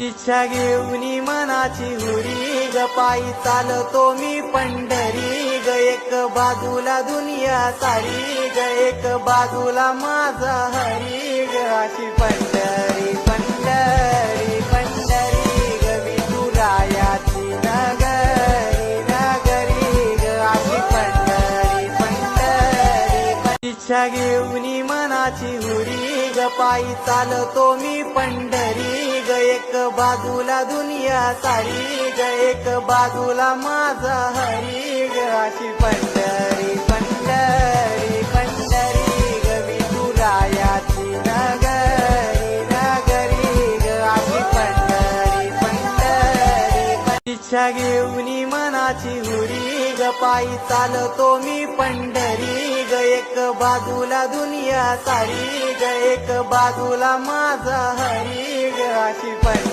इच्छा घेऊन मनाची हुरी ग पायी चालतो मी पंढरी ग एक बाजूला दुनिया सारी ग एक बाजूला माझा हरी ग अशी पंढरी पंढरी पंढरी ग विठुरायाची नगरी नगरी ग अशी पंढरी पंढरी इच्छा घेऊन मनाची हुरी ग पायी चालतो मी पंढरी एक बाजूला दुनिया सारी ग एक बाजूला माझा हरी ग. अशी पंढरी पंढरी पंढरी ग विठुरायाची नगरी नगरी ग. अशी पंढरी पंढरी. इच्छा घेऊन मनाची हुरी ग पायी चालतो मी पंढरी ग. एक बाजूला दुनिया सारी ग एक बाजूला माझा हरी ग अशी पंढरी